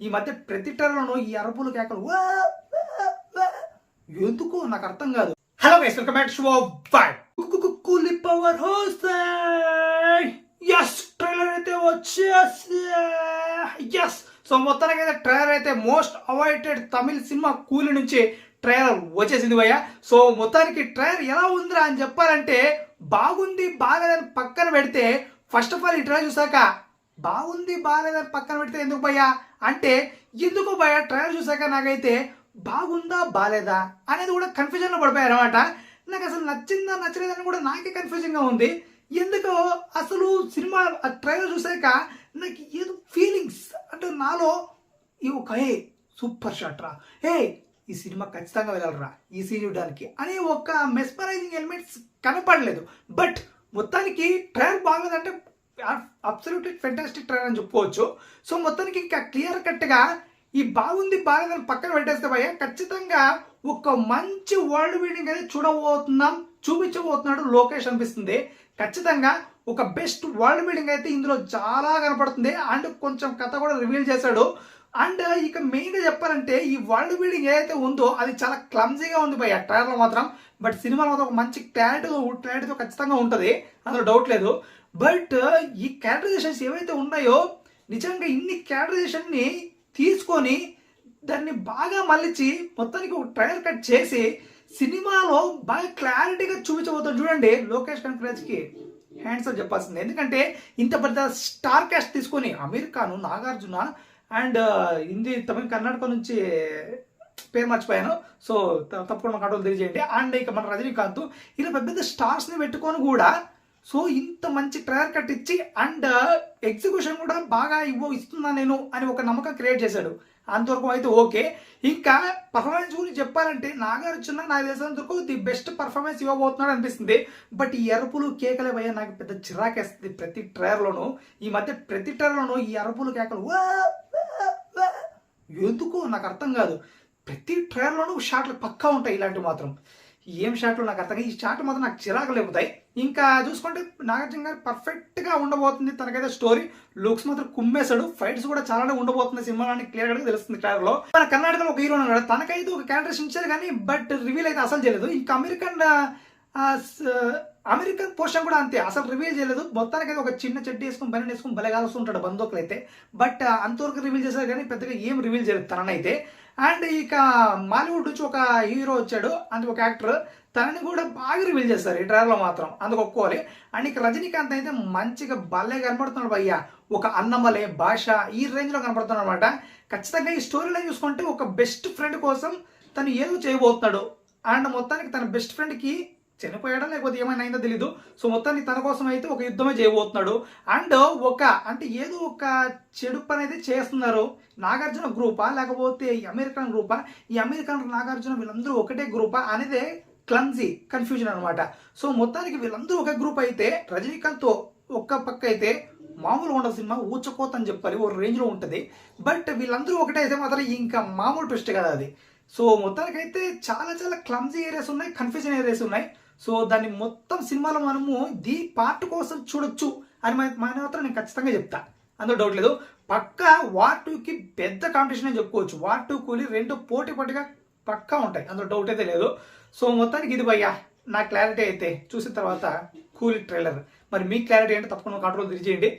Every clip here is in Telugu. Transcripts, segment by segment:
ఈ మధ్య ప్రతి ట్రైలర్లోనూ ఈ అరపులు కేకలు "వా, ఎందుకు నాకు అర్థం కాదు. Hello guys welcome back show by Coolie powerhouse yes trailer అయితే వచ్చేసి ఎస్ సో మొత్తానికి అయితే ట్రైలర్ అయితే మోస్ట్ అవాయిటెడ్ తమిళ సినిమా కూలి నుంచి ట్రైలర్ వచ్చేసింది భయ్య. సో మొత్తానికి ట్రైలర్ ఎలా ఉందిరా అని చెప్పాలంటే బాగుంది బాగాలేదని పక్కన పెడితే ఫస్ట్ ఆఫ్ ఆల్ ఈ ట్రైలర్ చూసాక బాగుంది బాగాలేదని పక్కన పెడితే ఎందుకు భయ్యా? అంటే ఎందుకు భయ్యా ట్రైలర్ చూసాక నాకైతే బాగుందా బాలేదా అనేది కూడా కన్ఫ్యూజన్లో పడిపోయారు అనమాట నాకు అసలు నచ్చిందా నచ్చలేదని కూడా నాకే కన్ఫ్యూజన్గా ఉంది. ఎందుకో అసలు సినిమా ఆ ట్రైలర్ చూసాక నాకు ఏదో ఫీలింగ్స్ అంటే నాలో ఈ ఒక హే సూపర్ షాట్ రా. హే ఈ సినిమా ఖచ్చితంగా వెళ్ళాలరా. ఈ సీన్ చూడడానికి అనే ఒక మెస్పరైజింగ్ ఎలిమెంట్స్ కనపడలేదు. బట్ మొత్తానికి ట్రైలర్ బాగలేదంటే అబ్సల్యూట్ ఫెంటాస్టిక్ ట్రైన్ అని చెప్పుకోవచ్చు. సో మొత్తానికి ఇంకా క్లియర్ కట్గా ఈ బాగుంది బాగాలని పక్కన పెట్టేస్తే భయ్య ఖచ్చితంగా ఒక మంచి వరల్డ్ బిల్డింగ్ అనేది చూడబోతున్నాం చూపించబోతున్నాడు లోకేష్ అనిపిస్తుంది. ఖచ్చితంగా ఒక బెస్ట్ వరల్డ్ బిల్డింగ్ అయితే ఇందులో చాలా కనపడుతుంది. అండ్ కొంచెం కథ కూడా రివీల్ చేశాడు. అండ్ ఇక మెయిన్గా చెప్పాలంటే ఈ వరల్డ్ బిల్డింగ్ ఏదైతే ఉందో అది చాలా క్లమ్జీగా ఉంది భయ్య ట్రైలర్లో మాత్రం. బట్ సినిమాలో మాత్రం ఒక మంచి క్లారిటీ క్లారిటీతో ఖచ్చితంగా ఉంటుంది. అందులో డౌట్ లేదు. బట్ ఈ క్యాటరైజేషన్స్ ఏవైతే ఉన్నాయో నిజంగా ఇన్ని క్యాటరైజేషన్ని తీసుకొని దాన్ని బాగా మళ్ళించి మొత్తానికి ఒక ట్రైలర్ కట్ చేసి సినిమాలో బాగా క్లారిటీగా చూపించబోతాం చూడండి లోకేష్ కనకరాజ్కి హ్యాండ్స్ అని చెప్పాల్సింది. ఎందుకంటే ఇంత పెద్ద స్టార్ క్యాస్ట్ తీసుకొని అమీర్ ఖాన్ నాగార్జున అండ్ హిందీ తమిళ కర్ణాటక నుంచి పేరు మర్చిపోయాను. సో త- తప్పకుండా మన కంట్రోల్ తెలియజేయండి. అండ్ ఇక మన రజనీకాంత్ ఇలా పెద్ద పెద్ద స్టార్స్ని పెట్టుకొని కూడా సో ఇంత మంచి ట్రయర్ కట్ ఇచ్చి అండ్ ఎగ్జిక్యూషన్ uh, కూడా బాగా ఇవ్వ ఇస్తున్నా నేను అని ఒక నమ్మకం క్రియేట్ చేశాడు. అంతవరకు అయితే ఓకే. ఇంకా పర్ఫార్మెన్స్ గురించి చెప్పాలంటే నాగార్జున నాకు తెలిసినంతవరకు ది బెస్ట్ పర్ఫార్మెన్స్ ఇవ్వబోతున్నాడు అనిపిస్తుంది. బట్ ఈ ఎరుపులు కేకలే భయ నాకు పెద్ద చిరాకేస్తుంది ప్రతి ట్రైలర్లోనూ ఈ మధ్య ప్రతి ట్రైలర్లోనూ ఈ ఎరుపులు కేకలు ఎందుకు నాకు అర్థం కాదు. ప్రతి ట్రయర్లోనూ షాట్లు పక్కా ఉంటాయి ఇలాంటివి మాత్రం. ఏం షాట్లు నాకు అర్థం ఈ షాట్ మాత్రం నాకు చిరాకు లేపుతాయి. ఇంకా చూసుకుంటే నాగార్జున గారు పర్ఫెక్ట్గా ఉండబోతుంది. తనకైతే స్టోరీ లుక్స్ మాత్రం కుమ్మేశాడు. ఫైట్స్ కూడా చాలానే ఉండబోతుంది అని క్లియర్గా తెలుస్తుంది ట్రైలర్లో. మన కర్ణాటకలో ఒక హీరో ఉన్నాడు. తనకైతే ఒక క్యారెక్టర్ ఇచ్చారు కానీ బట్ రివీల్ అయితే అసలు చేయలేదు. ఇంకా అమెరికన్ అమెరికన్ పోర్షన్ కూడా అంతే అసలు రివీల్ చేయలేదు. మొత్తానికి అయితే ఒక చిన్న చెడ్డి వేసుకుని బని వేసుకుని బలే ఉంటాడు బందూకులు అయితే బట్ అంతవరకు రివీల్ చేశారు కానీ పెద్దగా ఏం రివీల్ చేయలేదు తననైతే. అండ్ ఇక మాలీవుడ్ నుంచి ఒక హీరో వచ్చాడు అంటే ఒక యాక్టర్. తనని కూడా బాగా రివీల్ చేస్తారు ఈ ట్రైలర్లో మాత్రం అందుకు ఒప్పుకోవాలి. అండ్ ఇక రజనీకాంత్ అయితే మంచిగా భలే కనపడుతున్నాడు భయ్య. ఒక అన్నమలే భాష ఈ రేంజ్లో కనపడుతున్నాడు అనమాట ఖచ్చితంగా ఈ స్టోరీలో చూసుకుంటే ఒక బెస్ట్ ఫ్రెండ్ కోసం తను ఏదో చేయబోతున్నాడు. అండ్ మొత్తానికి తన బెస్ట్ ఫ్రెండ్కి చనిపోయాడా లేకపోతే ఏమైనా అయిందో తెలీదు. సో మొత్తానికి తన కోసం అయితే ఒక యుద్ధమే చేయబోతున్నాడు. అండ్ ఒక అంటే ఏదో ఒక చెడు పని అయితే చేస్తున్నారు. నాగార్జున గ్రూపా లేకపోతే ఈ అమెరికన్ గ్రూపా? ఈ అమెరికన్ నాగార్జున వీళ్ళందరూ ఒకటే గ్రూపా అనేది క్లంజీ కన్ఫ్యూజన్ అనమాట సో మొత్తానికి వీళ్ళందరూ ఒక గ్రూప్ అయితే రజనీకాంత్ ఒక్క పక్క అయితే మామూలుగా ఉండదు సినిమా ఊచకోత అని చెప్పాలి ఓ రేంజ్లో ఉంటుంది. బట్ వీళ్ళందరూ ఒకటే అయితే మాత్రం ఇంకా మామూలు ట్విస్ట్ కదా అది. సో మొత్తానికైతే చాలా చాలా క్లమ్జీ ఏరియాస్ ఉన్నాయి కన్ఫ్యూజన్ ఏరియాస్ ఉన్నాయి. సో దాన్ని మొత్తం సినిమాలో మనము ది పార్ట్ కోసం చూడొచ్చు అని మన మాత్రం నేను ఖచ్చితంగా చెప్తా. అందులో డౌట్ లేదు. పక్క వార్ టూకి పెద్ద కాంపిటీషన్ అని చెప్పుకోవచ్చు. వార్ టూ కూలి రెండు పోటీ పోటీగా పక్కా ఉంటాయి. అందులో డౌట్ అయితే లేదు. సో మొత్తానికి ఇది భయ్యా నా క్లారిటీ అయితే చూసిన తర్వాత కూలీ ట్రైలర్ మరి మీ క్లారిటీ అంటే తప్పకుండా కంట్రోల్ తెలియజేయండి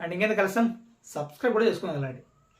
అండ్ ఇంకేందుకు కలిసాం సబ్స్క్రైబ్ కూడా చేసుకుని వెళ్ళండి